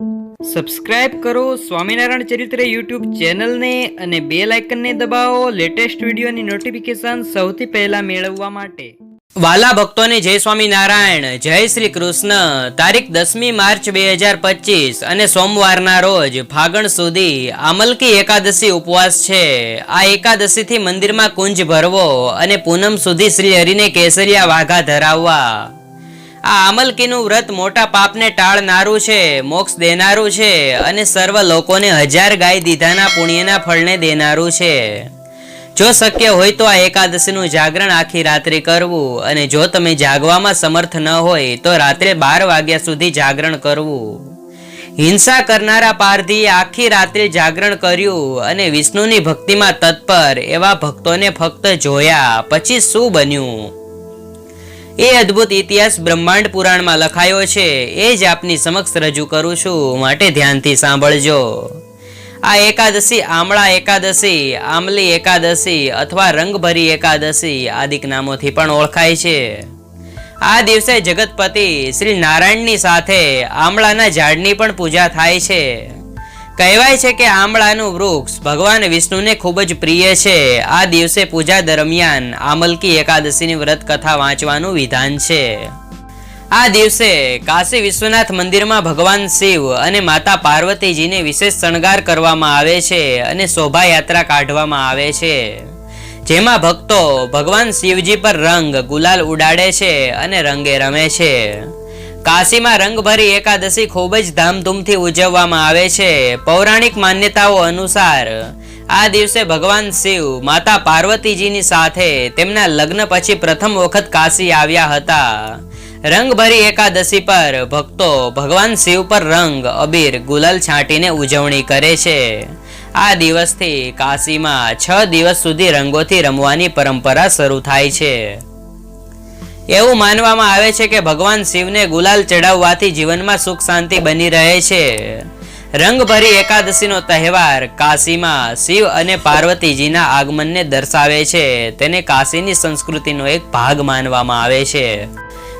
Subscribe કરો સ્વામિનારાયણ ચરિત્ર YouTube ચેનલને અને બે લાઇકનને દબાવો લેટેસ્ટ વિડીયોની નોટિફિકેશન સૌથી પહેલા મેળવવા માટે. વાલા ભક્તોને જય સ્વામિનારાયણ, જય શ્રી કૃષ્ણ. તારીખ દસમી માર્ચ બે હજાર પચીસ અને સોમવારના રોજ ફાગણ સુધી આમલકી એકાદશી ઉપવાસ છે. આ એકાદશીથી મંદિરમાં કુંજ ભરવો અને પૂનમ સુધી શ્રી હરિને કેસરિયા વાઘા ધરાવવા. આ આમલકીનું વ્રત મોટા પાપને ટાળનારું છે, મોક્ષ દેનારું છે અને સર્વ લોકોને હજાર ગાય દીધાના પુણ્યના ફળને દેનારું છે. જો શક્ય હોય તો આ એકાદશીનું જાગરણ આખી રાત્રે કરવું અને જો તમે જાગવામાં સમર્થ ન હોય તો રાત્રે બાર વાગ્યા સુધી જાગરણ કરવું. હિંસા કરનારા પારધીએ આખી રાત્રે જાગરણ કર્યું અને વિષ્ણુની ભક્તિમાં તત્પર એવા ભક્તોને ફક્ત જોયા, પછી શું બન્યું? એ અદ્ભુત ઇતિહાસ બ્રહ્માંડ પુરાણમાં લખાયો છે. એ જ આપની સમક્ષ રજૂ કરું છું. માટે ધ્યાનથી સાંભળજો. આ એકાદશી આમળા એકાદશી આમલી એકાદશી અથવા રંગભરી એકાદશી આદિક નામોથી પણ ઓળખાય છે. આ દિવસે જગતપતિ શ્રી નારાયણની સાથે આમળાના ઝાડની પણ પૂજા થાય છે. કહેવાય છે કે આમળાનું વૃક્ષ ભગવાન વિષ્ણુને ખૂબ જ પ્રિય છે. આ દિવસે પૂજા દરમિયાન આમલકી એકાદશીની વ્રત કથા વાંચવાનું વિધાન છે. આ દિવસે કાશી વિશ્વનાથ મંદિરમાં ભગવાન શિવ અને માતા પાર્વતીજીને વિશેષ શણગાર કરવામાં આવે છે અને શોભાયાત્રા કાઢવામાં આવે છે. જેમાં ભક્તો ભગવાન શિવજી પર રંગ ગુલાલ ઉડાડે છે અને રંગે રમે છે. કાશીમાં રંગભરી એકાદશી ખૂબ જ ધામધૂમથી ઉજવવામાં આવે છે. પૌરાણિક માન્યતાઓ અનુસાર, આ દિવસે ભગવાન શિવ, માતા પાર્વતીજીની સાથે તેમના લગ્ન પછી પ્રથમ વખત કાશી આવ્યા હતા. રંગભરી એકાદશી પર ભક્તો ભગવાન શિવ પર રંગ, અબીર, ગુલાલ છાંટીને ઉજવણી કરે છે. આ દિવસથી કાશીમાં છ દિવસ સુધી રંગોથી રમવાની પરંપરા શરૂ થાય છે. એવું માનવામાં આવે છે કે ભગવાન શિવને ગુલાલ ચડાવવાથી જીવનમાં સુખ શાંતિ બની રહે છે. રંગભરી એકાદશીનો તહેવાર કાશીમાં શિવ અને પાર્વતીજીના આગમનને દર્શાવે છે. તેને કાશીની સંસ્કૃતિનો એક ભાગ માનવામાં આવે છે.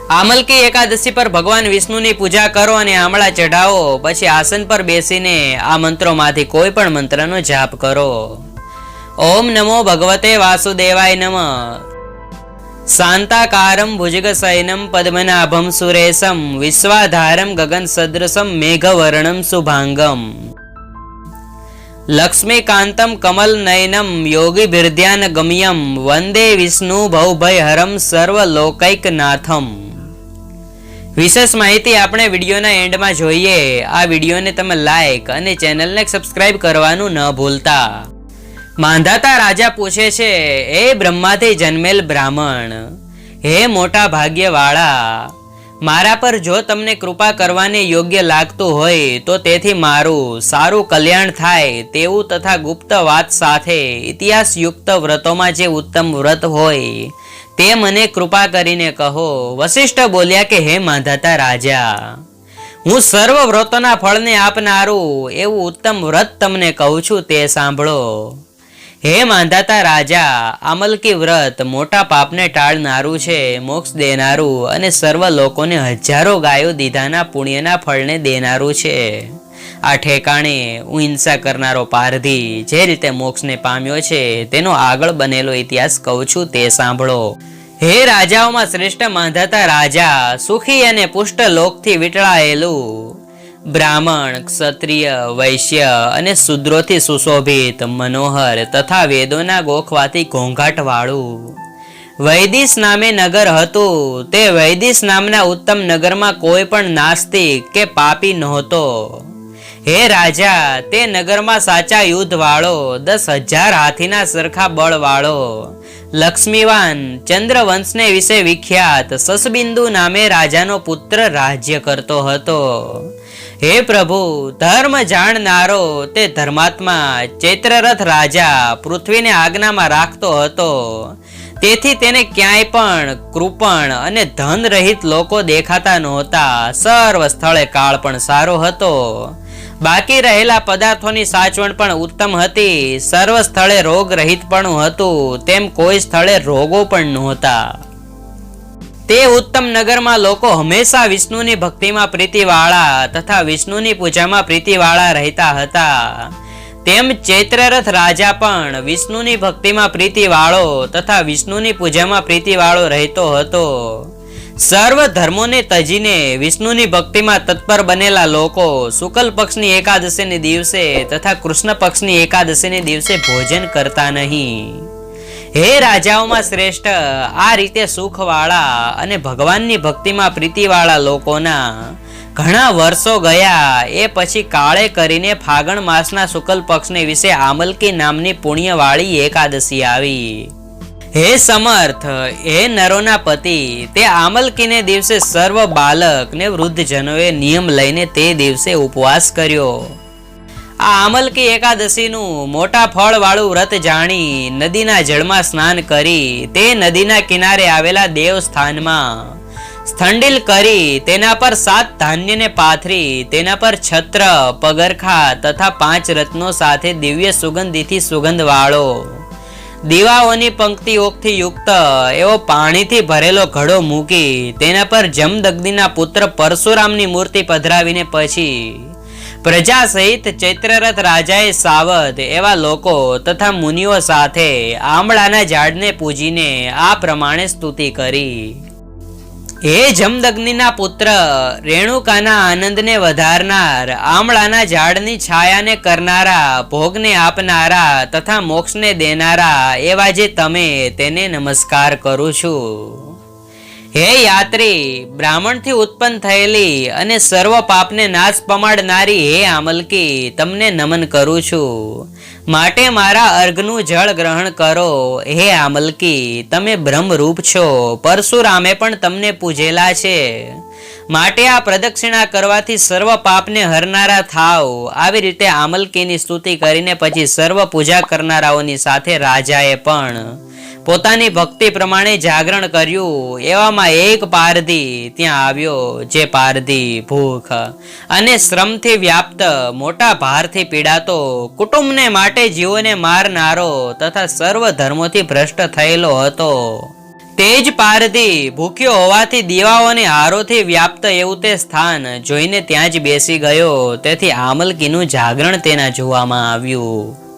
આમલકી એકાદશી પર ભગવાન વિષ્ણુની પૂજા કરો અને આમળા ચઢાવો, પછી આસન પર બેસીને આ મંત્રોમાંથી કોઈ પણ મંત્રનો જાપ કરો. ઓમ નમો ભગવતે વાસુદેવાય નમઃ. શાંતાકારમ ભુજગશયનમ પદ્મનાભમ સુરેશમ વિશ્વાધારમ ગગન સદૃશમ મેઘવર્ણમ શુભાંગમ લક્ષ્મીકાંતમ કમલ નયનમ યોગી બિરધ્યાન ગમ્યમ વંદે વિષ્ણુ ભવભયહરમ સર્વલોકૈકનાથમ વિશેષ માહિતી આપણે વિડીયોના એન્ડમાં જોઈએ. આ વિડીયોને તમે લાઇક અને ચેનલને સબસ્ક્રાઇબ કરવાનું ન ભૂલતા. માંધાતા રાજા પૂછે છે, એ બ્રહ્માથી જન્મેલ બ્રાહ્મણ, હે મોટા ભાગ્યવાળા, મારા પર જો તમને કૃપા કરવાને યોગ્ય લાગતું હોય, તો તેથી મારું સારું કલ્યાણ થાય. તેવું તથા ગુપ્ત વાત સાથે ઇતિહાસયુક્ત વ્રતોમાં જે ઉત્તમ વ્રત હોય, તે મને કૃપા કરીને કહો. વશિષ્ઠ બોલ્યા કે, હે માંધાતા રાજા, હું સર્વ વ્રતોના ફળને આપનારું એવું ઉત્તમ વ્રત તમને કહું છું, તે સાંભળો. હે માંધાતા રાજા આમલકી વ્રત, મોટા પાપને ટાળનારું છે, મોક્ષ દેનારું અને સર્વ લોકોને હજારો ગાયો દીધાના પુણ્યના ફળને દેનારું છે. આ ઠેકાણે હું હિંસા કરનારો પારધી, જે રીતે મોક્ષને પામ્યો છે, તેનો આગળ બનેલો ઇતિહાસ કહું છું તે સાંભળો. હે રાજાઓમાં શ્રેષ્ઠ માંધાતા રાજા, સુખી અને પુષ્ટ લોકથી વીંટળાયેલું બ્રાહ્મણ, ક્ષત્રિય, વૈશ્ય અને શુદ્રોથી સુશોભિત, મનોહર તથા વેદોના ગોખવાથી ઘોંઘાટ વાળું વૈદિશ નામે નગર હતું. તે વૈદિશ નામના ઉત્તમ નગરમાં કોઈ પણ નાસ્તિક કે પાપી નહોતો. હે રાજા, તે નગરમાં સાચા યુદ્ધ વાળો દસ હજાર હાથીના સરખા બળ વાળો લક્ષ્મીવાન, ચંદ્રવંશને વિશે વિખ્યાત, સસબિંદુ નામે રાજાનો પુત્ર રાજ્ય કરતો હતો. હે પ્રભુ, ધર્મ જાણનારો તે ધર્માત્મા ચૈત્રરથ રાજા પૃથ્વીને આજ્ઞામાં રાખતો હતો. તેથી તેને ક્યાંય પણ કૃપણ અને ધન રહિત લોકો દેખાતા નહોતા. સર્વ સ્થળે કાળ પણ સારો હતો. બાકી રહેલા પદાર્થોની સાચવણ પણ ઉત્તમ હતી. સર્વ સ્થળે રોગ રહિત પણ હતું. તેમ કોઈ સ્થળે રોગો પણ નહોતા. તે ઉત્તમ નગરમાં લોકો હંમેશા વિષ્ણુની ભક્તિમાં પ્રીતિવાળા તથા વિષ્ણુની પૂજામાં પ્રીતિવાળા રહેતા હતા. તેમ ચૈત્રરથ રાજા પણ વિષ્ણુની ભક્તિમાં પ્રીતિવાળો તથા વિષ્ણુની પૂજામાં પ્રીતિવાળો રહેતો હતો. સર્વ ધર્મોને તજીને વિષ્ણુની ભક્તિમાં તત્પર બનેલા લોકો શુકલ પક્ષની એકાદશીને દિવસે તથા કૃષ્ણ પક્ષની એકાદશીને દિવસે ભોજન કરતા નહીં. હે રાજાઓમાં શ્રેષ્ઠ, આ રીતે સુખવાળા અને ભગવાનની ભક્તિમાં પ્રીતિવાળા લોકોના ઘણા વર્ષો ગયા. એ પછી કાળે કરીને ફાગણ માસના શુક્લ પક્ષને વિશે આમલકી નામની પુણ્યવાળી એકાદશી આવી. હે સમર્થ, હે નરોના પતિ, તે આમલકીને દિવસે સર્વ બાલક ને વૃદ્ધજનોએ નિયમ લઈને તે દિવસે ઉપવાસ કર્યો. આ આમલકી એકાદશીનું મોટા ફળ વાળું વ્રત જાણી નદીના જળમાં સ્નાન કરી તે નદીના કિનારે આવેલા દેવસ્થાનમાં સ્થંડિલ કરી તેના પર સાત ધાન્યને પાથરી, તેના પર છત્ર, પગરખા તથા પાંચ રત્નો સાથે દિવ્ય સુગંધીથી સુગંધ વાળો. દીવાઓની પંક્તિઓથી યુક્ત એવો પાણીથી ભરેલો ઘડો મૂકી તેના પર જમદગ્નિના પુત્ર પરશુરામની મૂર્તિ પધરાવીને પછી પ્રજા સહિત ચૈત્રરથ રાજાએ સાવધ એવા લોકો તથા મુનિઓ સાથે આમળાના ઝાડને પૂજીને આ પ્રમાણે સ્તુતિ કરી. હે જમદગ્નિના પુત્ર, રેણુકાના આનંદને વધારનાર આમળાના ઝાડની છાયાને કરનારા, ભોગને આપનારા તથા મોક્ષને દેનારા એવા જે તમે, તેને નમસ્કાર કરું છું. હે યાત્રી, બ્રાહ્મણથી ઉત્પન્ન થયેલી અને સર્વ પાપને નાશ પમાડનારી હે આમલકી, તમને નમન કરું છું. માટે મારા અર્ઘનું જળ ગ્રહણ કરો. હે આમલકી, તમે બ્રહ્મરૂપ છો, પરશુરામે પણ તમને પૂજેલા છે. માટે આ પ્રદક્ષિણા કરવાથી સર્વ પાપને હરનારા થાવ. આવી રીતે આમલકીની સ્તુતિ કરીને પછી સર્વ પૂજા કરનારાઓની સાથે રાજાએ પણ પોતાની ભક્તિ પ્રમાણે જાગરણ કર્યું. એવામાં એક પારધી ત્યાં આવ્યો, જે પારધી ભૂખ અને શ્રમથી વ્યાપ્ત, મોટા ભારથી પીડાતો, કુટુંબને માટે જીવોને મારનારો તથા સર્વ ધર્મોથી ભ્રષ્ટ થયેલો હતો. તે જ પારધી ભૂખ્યો હોવાથી દીવાઓને હારોથી વ્યાપ્ત એવું તે સ્થાન જોઈને ત્યાં જ બેસી ગયો. તેથી આમલકીનું જાગરણ તેના જોવામાં આવ્યું.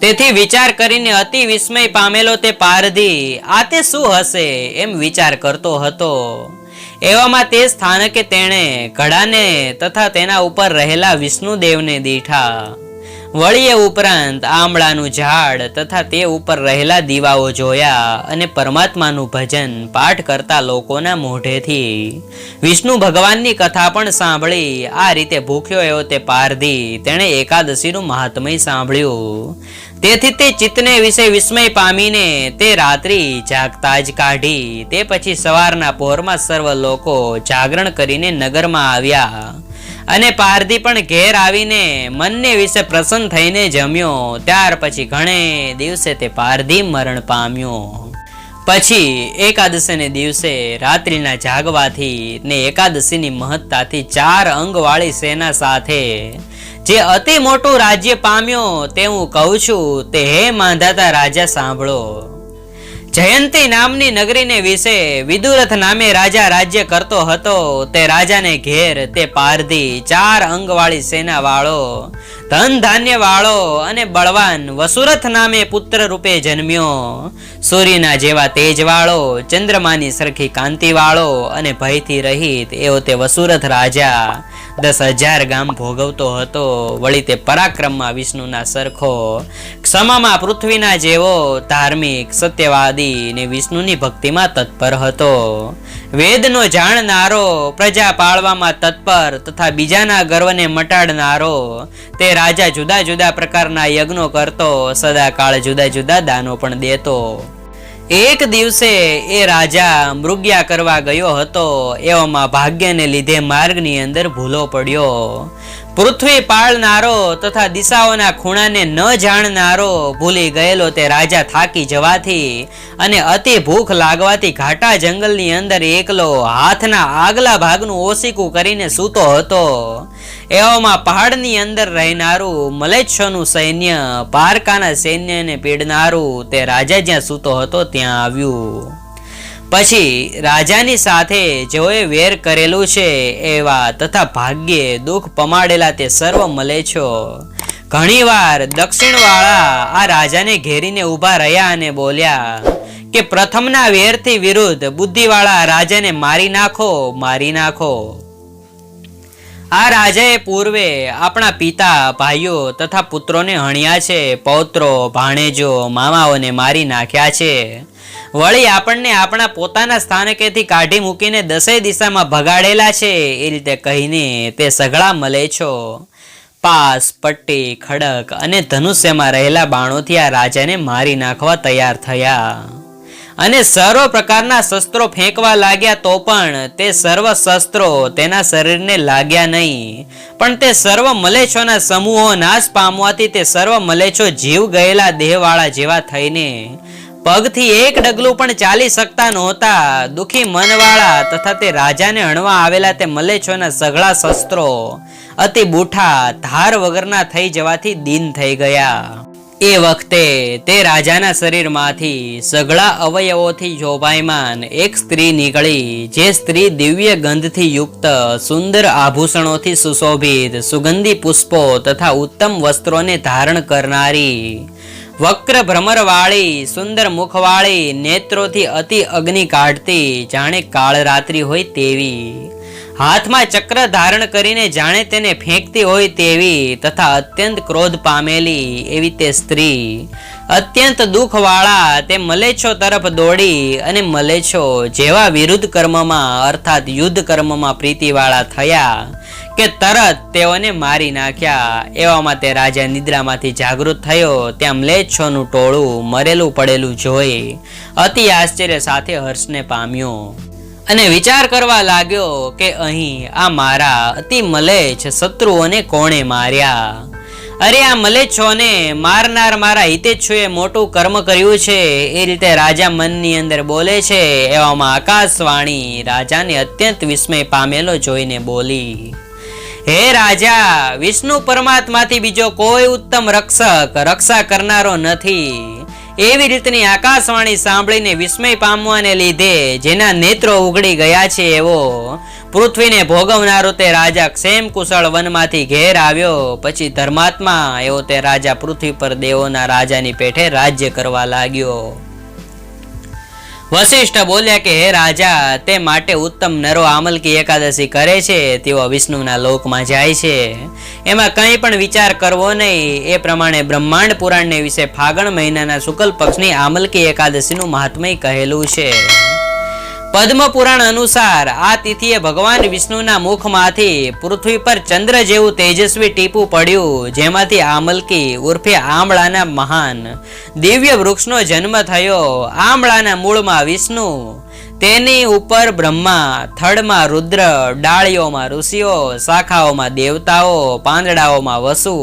તેથી વિચાર કરીને અતિ વિસ્મય પામેલો તે પારધી. આ તે શું હશે? એમ વિચાર કરતો હતો. એવામાં તે સ્થાનકે તેણે ઘડાને તથા તેના ઉપર રહેલા વિષ્ણુદેવને દીઠા. વળી ઉપરાંત આમળાનું ઝાડ તથા તે ઉપર રહેલા દીવાઓ જોયા અને પરમાત્માનું ભજન પાઠ કરતા લોકોના મોઢેથી. વિષ્ણુ ભગવાનની કથા પણ સાંભળી. આ રીતે ભૂખ્યો એવો તે પારધી તેણે એકાદશીનું મહાત્મય સાંભળ્યું. તેથી તે ચિત્તને વિશે વિસ્મય પામીને તે રાત્રિ જાગતા જ કાઢી, તે પછી સવારના પહોરમાં સર્વ લોકો જાગરણ કરીને નગરમાં આવ્યા. અને પારધી પણ ઘેર આવીને મનને વિશે પ્રસન્ન થઈને જમ્યો. ત્યાર પછી ઘણે દિવસે તે પારધી મરણ પામ્યો. પછી એકાદશીને દિવસે રાત્રિના જાગવાથી ને એકાદશીની મહત્તાથી ચાર અંગવાળી સેના સાથે જે અતિ મોટું રાજ્ય પામ્યો તે હું કહું છું, તે હે માંધાતા રાજા, સાંભળો. જયંતી નામની નગરીને વિશે વિદુરથ નામે રાજા રાજ્ય કરતો હતો, તે રાજાને ઘેર, તે પારધી, ચાર અંગવાળી સેના વાળો ધન ધાન્ય વાળો અને બળવાન વસુરથ નામે પુત્ર રૂપે જન્મ્યો. સૂર્યના જેવા તેજ વાળો ચંદ્રમાની સરખી કાંતિ વાળો અને ભયથી રહિત એવો તે વસુરથ રાજા દસ હજાર ગામ ભોગવતો હતો. વળી તે પરાક્રમમાં વિષ્ણુના સરખો, ક્ષમામાં પૃથ્વીના જેવો ધાર્મિક, સત્યવાદી ને વિષ્ણુની ભક્તિમાં તત્પર હતો. વેદનો જાણનારો, પ્રજા પાળવામાં તત્પર તથા બીજાના ગર્વને મટાડનારો તે રાજા જુદા જુદા પ્રકારના યજ્ઞો કરતો, સદાકાળ જુદા જુદા દાનો પણ દેતો. એક દિવસે એ રાજા મૃગ્યા કરવા ગયો હતો. એવામાં ભાગ્યને લીધે માર્ગની અંદર ભૂલો પડ્યો. પૃથ્વી પાળનારો તથા દિશાઓના ખૂણાને ન જાણનારો ભૂલી ગયેલો તે રાજા થાકી જવાથી અને અતિ ભૂખ લાગવાથી ઘાટા જંગલની અંદર એકલો હાથના આગલા ભાગનું ઓસીકું કરીને સૂતો હતો. એવામાં પહાડની અંદર રહેનારું મલેચ્છનું સૈન્ય, પારકાના સૈન્યને પીડનારું તે રાજા જ્યાં સૂતો હતો ત્યાં આવ્યું. પછી રાજાની સાથે જેઓએ વેર કરેલું છે એવા તથા ભાગ્યે દુઃખ પમાડેલા તે સર્વ મળે છો ઘણીવાર દક્ષિણવાળા આ રાજાને ઘેરીને ઊભા રહ્યા અને બોલ્યા કે પ્રથમના વેરથી વિરુદ્ધ બુદ્ધિવાળા રાજાને મારી નાખો મારી નાખો. આ રાજાએ પૂર્વે આપણા પિતા, ભાઈઓ તથા પુત્રોને હણ્યા છે, પૌત્રો, ભાણેજો, મામાઓને મારી નાખ્યા છે. વળી આપણને આપણા પોતાના સ્થાનકેથી કાઢી મૂકીને દસેય દિશામાં ભગાડેલા છે, એ રીતે કહીને તે સઘળા મળે છો. પાસ, પટ્ટી, ખડક અને ધનુષ્યમાં રહેલા બાણોથી આ રાજાને મારી નાખવા તૈયાર થયા. અને સર્વ પ્રકારના શસ્ત્રો ફેંકવા લાગ્યા તો પણ તે સર્વ શસ્ત્રો તેના શરીરને લાગ્યા નહીં. પણ તે સર્વ મલેચ્છોના સમૂહો નાશ પામવાથી તે સર્વ મલેચ્છો જીવ ગયેલા દેહવાળા જેવા થઈને પગથી એક ડગલું પણ ચાલી શકતા નહોતા. દુખી મનવાળા તથા તે રાજાને હણવા આવેલા તે મલેચ્છોના સઘળા શસ્ત્રો અતિ બૂઠા, ધાર વગરના થઈ જવાથી દીન થઈ ગયા. એ વખતે તે રાજાના શરીરમાંથી સઘળા અવયવોથી શોભાયમાન એક સ્ત્રી નીકળી, જે સ્ત્રી દિવ્ય ગંધથી યુક્ત, સુંદર આભૂષણોથી સુશોભિત, સુગંધી પુષ્પો તથા ઉત્તમ વસ્ત્રોને ધારણ કરનારી, વક્ર ભ્રમરવાળી, સુંદર મુખવાળી નેત્રોથી અતિ અગ્નિ કાઢતી, જાણે કાળરાત્રિ હોય તેવી. હાથમાં ચક્ર ધારણ કરીને જાણે તેને ફેંકતી હોય તેવી તથા અત્યંત ક્રોધ પામેલી એવી તે સ્ત્રી. અત્યંત દુઃખવાળા તે મલેચ્છો તરફ દોડી અને મલેચ્છો જેવા વિરુદ્ધ કર્મમાં અર્થાત યુદ્ધ કર્મમાં પ્રીતિવાળા થયા કે તરત તેઓને મારી નાખ્યા. એવામાં તે રાજા નિદ્રામાંથી જાગૃત થયો. ત્યાં મલેચ્છોનું ટોળું મરેલું પડેલું જોઈ અતિ આશ્ચર્ય સાથે હર્ષને પામ્યો. અને વિચાર કરવા લાગ્યો કે અહીં આ મારા અતિ મલેચ્છ શત્રુઓને કોણે માર્યા? અરે આ મલેચ્છોને મારનાર મારા હિતેચ્છુએ મોટું કર્મ કર્યું છે. એ રીતે રાજા મનની અંદર બોલે છે, એવામાં આકાશવાણી રાજાને અત્યંત વિસ્મય પામેલો જોઈને બોલી, હે રાજા, વિષ્ણુ પરમાત્માથી બીજો કોઈ ઉત્તમ રક્ષક રક્ષા કરનારો નથી. એવી રીતની આકાશવાણી સાંભળીને વિસ્મય પામવાને લીધે જેના નેત્રો ઉગડી ગયા છે એવો પૃથ્વીને ભોગવનારો તે રાજા ક્ષેમ કુશળ વનમાંથી ઘેર આવ્યો. પછી ધર્માત્મા એવો તે રાજા પૃથ્વી પર દેવોના રાજાની પેઠે રાજ્ય કરવા લાગ્યો. વશિષ્ઠ બોલ્યા કે, હે રાજા, તે માટે ઉત્તમ નરો આમલકી એકાદશી કરે છે. તેઓ વિષ્ણુના લોકમાં જાય છે. એમાં કંઈ પણ વિચાર કરવો નહીં. એ પ્રમાણે બ્રહ્માંડ પુરાણને વિશે ફાગણ મહિનાના શુક્લ પક્ષની આમલકી એકાદશીનું મહાત્મય કહેલું છે. પદ્મ પુરાણ અનુસાર આ તિથિએ ભગવાન વિષ્ણુના મુખમાંથી પૃથ્વી પર ચંદ્ર જેવું તેજસ્વી ટીપું પડ્યું. જેમાંથી આમલકી ઉર્ફે આમળાના મહાન દિવ્ય વૃક્ષનો જન્મ થયો. આમળાના મૂળમાં વિષ્ણુ, તેની ઉપર બ્રહ્મા, થડમાં રુદ્ર, ડાળીઓમાં ઋષિઓ, શાખાઓમાં દેવતાઓ, પાંદડાઓમાં વસુ.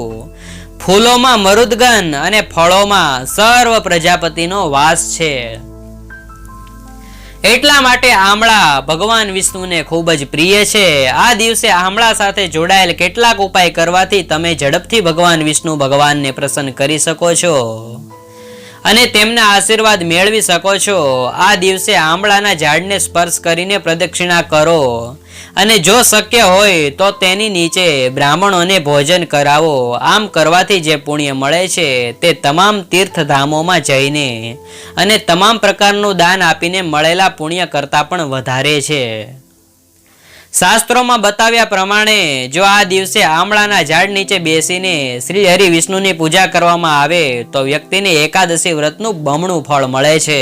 ફૂલોમાં મરુદગન અને ફળોમાં સર્વ પ્રજાપતિનો વાસ છે. એટલા માટે આમળા ભગવાન વિષ્ણુને ખૂબ જ પ્રિય છે. આ દિવસે આમળા સાથે જોડાયેલ કેટલાક ઉપાય કરવાથી તમે ઝડપથી ભગવાન વિષ્ણુ ભગવાનને પ્રસન્ન કરી શકો છો. અને તેમના આશીર્વાદ મેળવી શકો છો. આ દિવસે આમળાના ઝાડને સ્પર્શ કરીને પ્રદક્ષિણા કરો. અને જો શક્ય હોય તો તેની નીચે બ્રાહ્મણોને ભોજન કરાવો. આમ કરવાથી જે પુણ્ય મળે છે તે તમામ તીર્થધામોમાં જઈને અને તમામ પ્રકારનું દાન આપીને મળેલા પુણ્ય કરતાં પણ વધારે છે. શાસ્ત્રોમાં બતાવ્યા પ્રમાણે જો આ દિવસે આમળાના ઝાડ નીચે બેસીને શ્રી હરિ વિષ્ણુની પૂજા કરવામાં આવે તો વ્યક્તિને એકાદશી વ્રતનું બમણું ફળ મળે છે.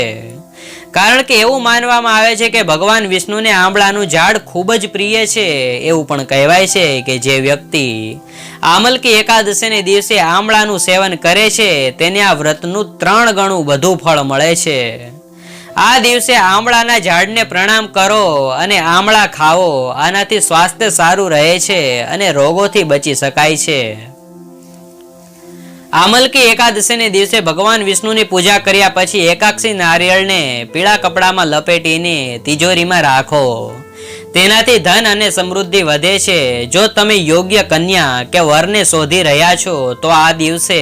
કારણ કે એવું માનવામાં આવે છે કે ભગવાન વિષ્ણુને આંબળાનું ઝાડ ખૂબ જ પ્રિય છે. એવું પણ કહેવાય છે કે જે વ્યક્તિ આમલકી એકાદશીને દિવસે આંબળાનું સેવન કરે છે, તેને આ વ્રતનું ત્રણ ગણું વધુ ફળ મળે છે. આ દિવસે આમળાના ઝાડને પ્રણામ કરો અને આમળા ખાઓ. આનાથી સ્વાસ્થ્ય સારું રહે છે અને રોગોથી બચી શકાય છે. આમલકી એકાદશીને દિવસે ભગવાન વિષ્ણુની પૂજા કર્યા પછી એકાક્ષી નારિયેળને પીળા કપડામાં લપેટીને તિજોરીમાં રાખો. તેનાથી ધન અને સમૃદ્ધિ વધે છે. જો તમે યોગ્ય કન્યા કે વરને શોધી રહ્યા છો, તો આ દિવસે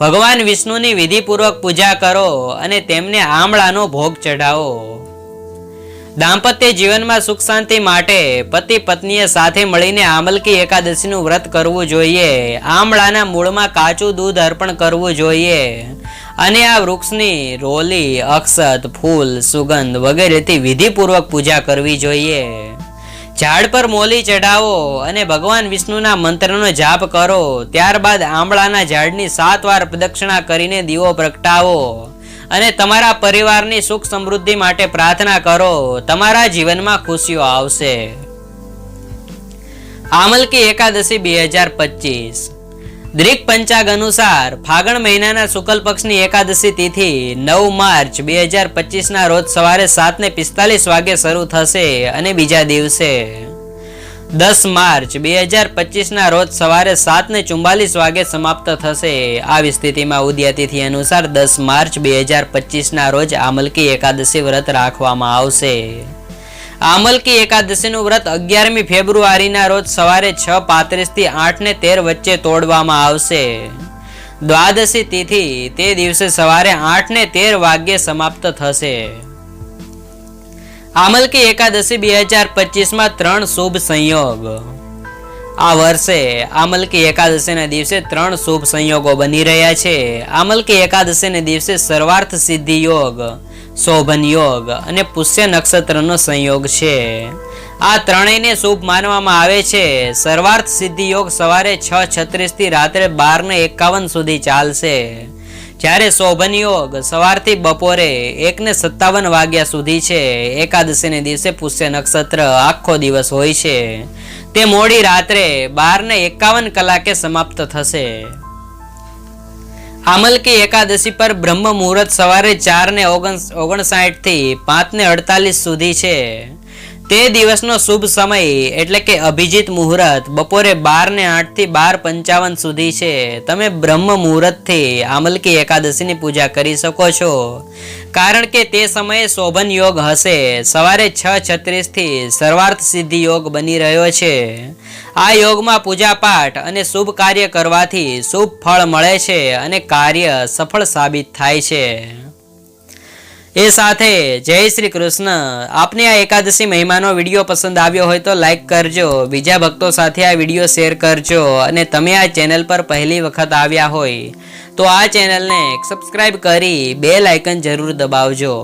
ભગવાન વિષ્ણુની વિધિપૂર્વક પૂજા કરો અને તેમને આમળાનો ભોગ ચઢાવો. દાંપત્ય જીવનમાં સુખ શાંતિ માટે પતિ પત્નીએ સાથે મળીને આમલકી એકાદશીનું વ્રત કરવું જોઈએ. આમળાના મૂળમાં કાચું દૂધ અર્પણ કરવું જોઈએ. અને આ વૃક્ષની રોલી, અક્ષત, ફૂલ, સુગંધ વગેરેથી વિધિપૂર્વક પૂજા કરવી જોઈએ. ઝાડ પર મોલી ચઢાવો અને ભગવાન વિષ્ણુના મંત્રનો જાપ કરો. ત્યારબાદ આંબળાના ઝાડની સાત વાર પ્રદક્ષિણા કરીને દીવો પ્રગટાવો. અને તમારા પરિવારની સુખ સમૃદ્ધિ માટે પ્રાર્થના કરો. તમારા જીવનમાં ખુશીઓ આવશે. આમલકી એકાદશી બે હજાર પચીસ. દ્રિક પંચાગ અનુસાર ફાગણ મહિનાના શુક્લ પક્ષની એકાદશી તિથિ નવ માર્ચ બે હજાર પચીસના રોજ સવારે સાત ને પિસ્તાલીસ વાગે શરૂ થશે અને બીજા દિવસે. દસ માર્ચ બે હજાર પચીસના રોજ સવારે સાત ને ચુમ્બાલીસ વાગે સમાપ્ત થશે. આવી સ્થિતિમાં ઉદયા તિથિ અનુસાર દસ માર્ચ બે હજાર પચીસના રોજ આમલકી એકાદશી વ્રત રાખવામાં આવશે. આમલકી એકાદશીનું વ્રત અગિયારમી ફેબ્રુઆરીના રોજ સવારે છ પાંત્રીસથી આઠ ને તેર વચ્ચે તોડવામાં આવશે. દ્વાદશી તિથિ તે દિવસે સવારે આઠ ને તેર વાગ્યે સમાપ્ત થશે. આમલકી એકાદશી બે હજાર પચીસમાં ત્રણ શુભ સંયોગ. આ વર્ષે આમલકી એકાદશીના દિવસે ત્રણ શુભ સંયોગો બની રહ્યા છે. આમલકી એકાદશીના દિવસે સર્વાર્થ સિદ્ધિ યોગ, શોભન યોગ અને પુષ્ય નક્ષત્રનો સંયોગ છે. આ ત્રણેયને શુભ માનવામાં આવે છે. સર્વાર્થ સિદ્ધિ યોગ સવારે છ છત્રીસથી રાત્રે બાર ને એકાવન સુધી ચાલશે. જ્યારે શોભનયોગ સવારથી બપોરે એકને સત્તાવન વાગ્યા સુધી છે, એકાદશીને દિવસે પુષ્ય નક્ષત્ર આખો દિવસ હોય છે. તે મોડી રાત્રે બાર ને એકાવન કલાકે સમાપ્ત થશે. આમલકી એકાદશી પર બ્રહ્મ મુહૂર્ત સવારે ચાર ને ઓગણ ઓગણસાઠથી પાંચ ને અડતાલીસ સુધી છે. તે દિવસનો શુભ સમય એટલે કે અભિજીત મુહૂર્ત બપોરે બાર ને આઠથી બાર પંચાવન સુધી છે. તમે બ્રહ્મ મુહૂર્તથી આમલકી એકાદશીની પૂજા કરી શકો છો. કારણ કે તે સમયે શોભન યોગ હશે. સવારે છ છત્રીસથી સર્વાર્થ સિદ્ધિ યોગ બની રહ્યો છે. આ યોગમાં પૂજા પાઠ અને શુભ કાર્ય કરવાથી શુભ ફળ મળે છે અને કાર્ય સફળ સાબિત થાય છે. એ સાથે જય શ્રી કૃષ્ણ. આપને આ એકાદશી મહિમાનો વીડિયો પસંદ આવ્યો હોય તો લાઈક કરજો, બીજા ભક્તો સાથે આ વીડિયો શેર કરજો અને તમે આ ચેનલ પર પહેલી વખત આવ્યા હોય તો આ ચેનલને સબસ્ક્રાઈબ કરી બે લાઇકન જરૂર દબાવજો.